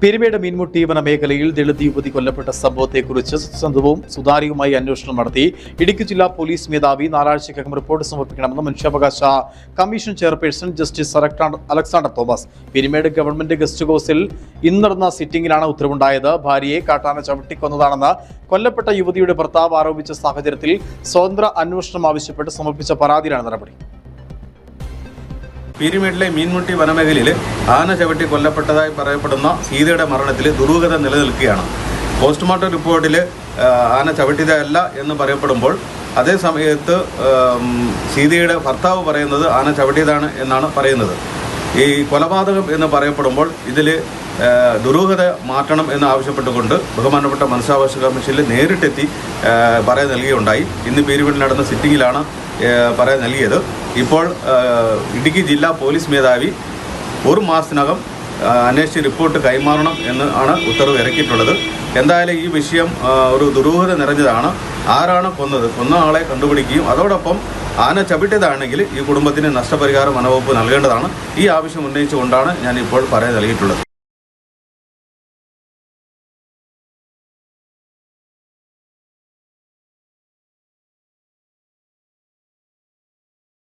പെരുമേട് മീൻമുട്ടി വനമേഖലയിൽ ദളിത് യുവതി കൊല്ലപ്പെട്ട സംഭവത്തെക്കുറിച്ച് സത്യസന്ധവും സുതാര്യവുമായി അന്വേഷണം നടത്തി. ഇടുക്കി ജില്ലാ പോലീസ് മേധാവി നാലാഴ്ചക്കകം റിപ്പോർട്ട് സമർപ്പിക്കണമെന്ന് മനുഷ്യാവകാശ commission chairperson justice Alexander Thomas. Peermade government guest ഹൗസിൽ ഇന്ന് നടന്ന സിറ്റിംഗിലാണ് ഉത്തരവുണ്ടായത്. ഭാര്യയെ കാട്ടാന ചവിട്ടിക്കൊന്നതാണെന്ന് കൊല്ലപ്പെട്ട യുവതിയുടെ ഭർത്താവ് ആരോപിച്ച സാഹചര്യത്തിൽ സ്വതന്ത്ര അന്വേഷണം ആവശ്യപ്പെട്ട് സമർപ്പിച്ച പരാതിയിലാണ് നടപടി. പീരുമേട്ടിലെ മീൻമുട്ടി വനമേഖലയിൽ ആന ചവിട്ടി കൊല്ലപ്പെട്ടതായി പറയപ്പെടുന്ന സീതയുടെ മരണത്തിൽ ദുരൂഹത നിലനിൽക്കുകയാണ്. പോസ്റ്റ്മോർട്ടം റിപ്പോർട്ടിൽ ആന ചവിട്ടിയതല്ല എന്ന് പറയപ്പെടുമ്പോൾ അതേ സമയത്ത് സീതയുടെ ഭർത്താവ് പറയുന്നത് ആന ചവിട്ടിയതാണ് എന്നാണ് പറയുന്നത്. ഈ കൊലപാതകം എന്ന് പറയപ്പെടുമ്പോൾ ഇതിൽ ദുരൂഹത മാറ്റണം എന്ന് ആവശ്യപ്പെട്ടുകൊണ്ട് ബഹുമാനപ്പെട്ട മനുഷ്യാവകാശ കമ്മീഷനിൽ നേരിട്ടെത്തി പറയാൻ നൽകുകയുണ്ടായി ഇന്ന് പീരുമേട്ടിൽ നടന്ന സിറ്റിങ്ങിലാണ് പറയാൻ നൽകിയത്. ഇപ്പോൾ ഇടുക്കി ജില്ലാ പോലീസ് മേധാവി ഒരു മാസത്തിനകം അന്വേഷിച്ച് റിപ്പോർട്ട് കൈമാറണം എന്ന് ആണ് ഉത്തരവ് ഇറക്കിയിട്ടുള്ളത്. എന്തായാലും ഈ വിഷയം ഒരു ദുരൂഹത നിറഞ്ഞതാണ്. ആരാണ് കൊന്നത് കൊന്ന ആളെ കണ്ടുപിടിക്കുകയും അതോടൊപ്പം ആന ചവിട്ടിയതാണെങ്കിൽ ഈ കുടുംബത്തിന് നഷ്ടപരിഹാരം വനവകുപ്പ് നൽകേണ്ടതാണ്. ഈ ആവശ്യം ഉന്നയിച്ചുകൊണ്ടാണ് ഞാൻ ഇപ്പോൾ പറയാൻ നൽകിയിട്ടുള്ളത്.